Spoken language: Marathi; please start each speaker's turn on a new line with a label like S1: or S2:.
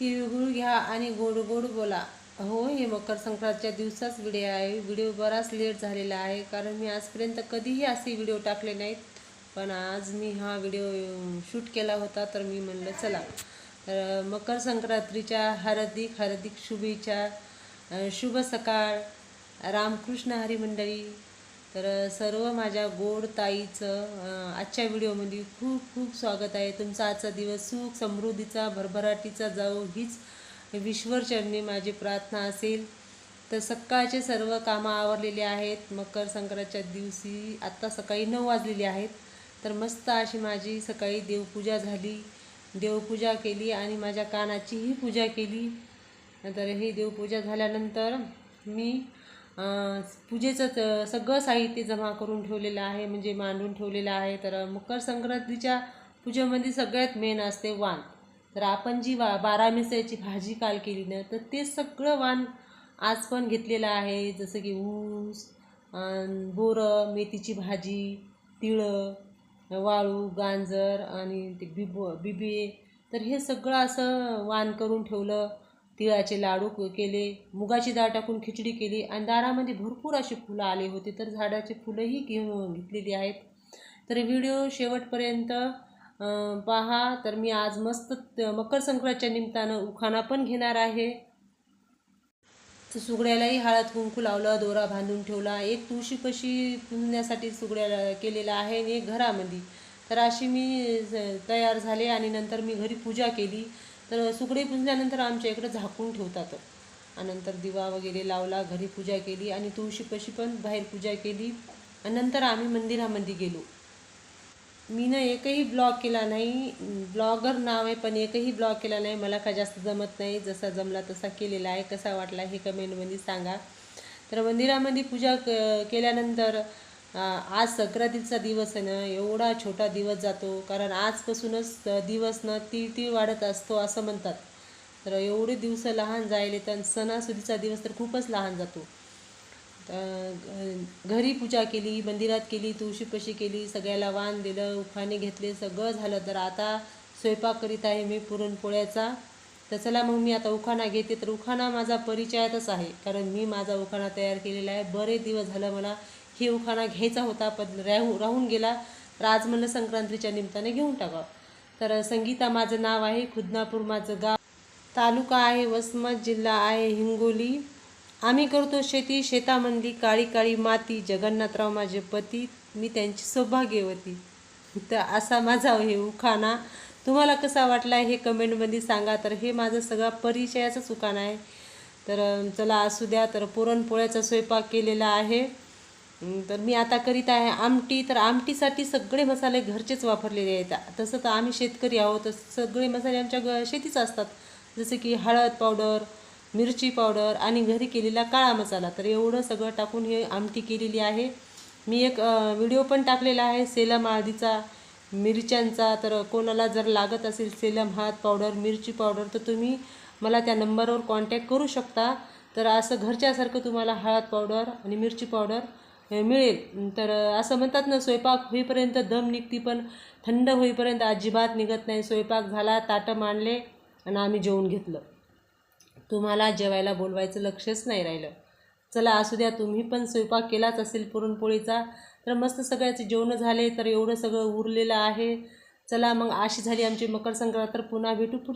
S1: तिळगुळ घ्या आणि गोड गोड बोला. हो हे मकर संक्रांतच्या दिवसाच व्हिडिओ आहे. व्हिडिओ बराच लेट झालेला आहे कारण मी आजपर्यंत कधीही असे व्हिडिओ टाकले नाहीत. पण आज मी हा व्हिडिओ शूट केला होता तर मी म्हणलं चला. तर मकर संक्रांतीच्या हार्दिक हार्दिक शुभेच्छा. शुभ सकाळ. रामकृष्ण हरी मंडळी. तर सर्व माझ्या गोड ताईचं आजच्या व्हिडिओमध्ये खूप खूप स्वागत आहे. तुमचा आजचा दिवस सुख समृद्धीचा भरभराटीचा जाऊ हीच विश्वरचरणी माझी प्रार्थना असेल. तर सकाळचे सर्व कामं आवरलेली आहेत. मकर संक्रांतच्या दिवशी आत्ता सकाळी नऊ वाजलेली आहेत. तर मस्त अशी माझी सकाळी देवपूजा झाली. देवपूजा केली आणि माझ्या कानाचीही पूजा केली. नंतर ही देवपूजा झाल्यानंतर मी पूजेचं सगळं साहित्य जमा करून ठेवलेलं आहे म्हणजे मांडून ठेवलेलं आहे. तर मकर संक्रांतीच्या पूजेमध्ये सगळ्यात मेन असते वाण. तर आपण जी वा बारा मिसळ्याची भाजी काल केली ना तर ते सगळं वाण आज पण घेतलेलं आहे. जसं की ऊस बोरं मेथीची भाजी तिळं वाळू गांजर आणि ते बिबो बिबे. तर हे सगळं असं वाण करून ठेवलं. तिळाचे लाडू केले मुगाची डाळ टाकून खिचडी केली आणि दारामध्ये भरपूर अशी फुलं आली होती. तर झाडाची फुलंही घेऊन घेतलेली आहेत. तर व्हिडिओ शेवटपर्यंत पहा. तर मी आज मस्त मकर संक्रांतच्या निमित्तानं उखाणा पण घेणार आहे. तर सुगड्यालाही हळद कुंकू लावलं दोरा बांधून ठेवला. एक तुळशी कशी पुजण्यासाठी सुगड्याला केलेला आहे आणि एक घरामध्ये. तर अशी मी तयार झाले आणि नंतर मी घरी पूजा केली. तर सुकडे पुजल्यानंतर आमच्या इकडं झाकून ठेवतात. नंतर दिवा वगैरे लावला घरी पूजा केली आणि तुळशीपाशी पण बाहेर पूजा केली. आणि नंतर आम्ही मंदिरामध्ये गेलो. मी ना एकही ब्लॉग केला नाही. ब्लॉगर नाव आहे पण एकही ब्लॉग केला नाही. मला का जास्त जमत नाही. जसा जमला तसा केलेला आहे. कसा वाटला हे कमेंटमध्ये सांगा. तर मंदिरामध्ये पूजा क केल्यानंतर आज संक्रांतीचा दिवस आहे ना एवढा छोटा दिवस जातो. कारण आजपासूनच दिवस ना ती वाढत असतो असं म्हणतात. तर एवढे दिवस लहान जायले तर सणासुदीचा दिवस तर खूपच लहान जातो. तर घरी पूजा केली मंदिरात केली तुळशीपशी केली सगळ्याला वाण दिलं उखाणे घेतले सगळं झालं. तर आता स्वयंपाक करीत आहे मी पुरणपोळ्याचा. तर चला मग मी आता उखाणा घेते. तर उखाणा माझा परिचयातच आहे. कारण मी माझा उखाणा तयार केलेला आहे. बरेच दिवस झालं मला. हे उखाणा घ्यायचा होता पण राहू राहून गेला. तर आज म्हणलं संक्रांतीच्या निमित्ताने घेऊन टाकावं. तर संगीता माझं नाव आहे खुदनापूर माझं गाव. तालुका आहे वसमत जिल्हा आहे हिंगोली. आम्ही करतो शेती शेतामंदी काळी काळी माती जगन्नाथराव माझे पती मी त्यांची सौभाग्यवती. तर असा माझा हे उखाणा. तुम्हाला कसा वाटला हे कमेंटमध्ये सांगा. तर हे माझं सगळा परिचयाचाच उखाणा आहे. तर चला असू द्या तर पुरणपोळ्याचा स्वयंपाक केलेला आहे. तर मी आता करीत आहे आमटी. तर आमटीसाठी सगळे मसाले घरचेच वापरलेले आहेत. तसं तर आम्ही शेतकरी आहोत. तर सगळे मसाले आमच्या ग शेतीच असतात. जसं की हळद पावडर मिरची पावडर आणि घरी केलेला काळा मसाला. तर एवढं सगळं टाकून हे आमटी केलेली आहे. मी एक व्हिडिओ पण टाकलेला आहे. सेलम हळदीचा मिरच्यांचा. तर कोणाला जर लागत असेल सेलम हात पावडर मिरची पावडर तर तुम्ही मला त्या नंबरवर कॉन्टॅक्ट करू शकता. तर असं घरच्यासारखं तुम्हाला हळद पावडर आणि मिरची पावडर मिळेल. तर असं म्हणतात ना स्वयंपाक होईपर्यंत दम निघते पण थंड होईपर्यंत अजिबात निघत नाही. स्वयंपाक झाला ताटं मांडले आणि आम्ही जेवून घेतलं. तुम्हाला जेवायला बोलवायचं लक्षच नाही राहिलं. चला असू द्या तुम्ही पण स्वयंपाक केलाच असेल पुरणपोळीचा. तर मस्त सगळ्याचे जेवणं झाले तर एवढं सगळं उरलेलं आहे. चला मग अशी झाली आमची मकर संक्रांत तर पुन्हा भेटू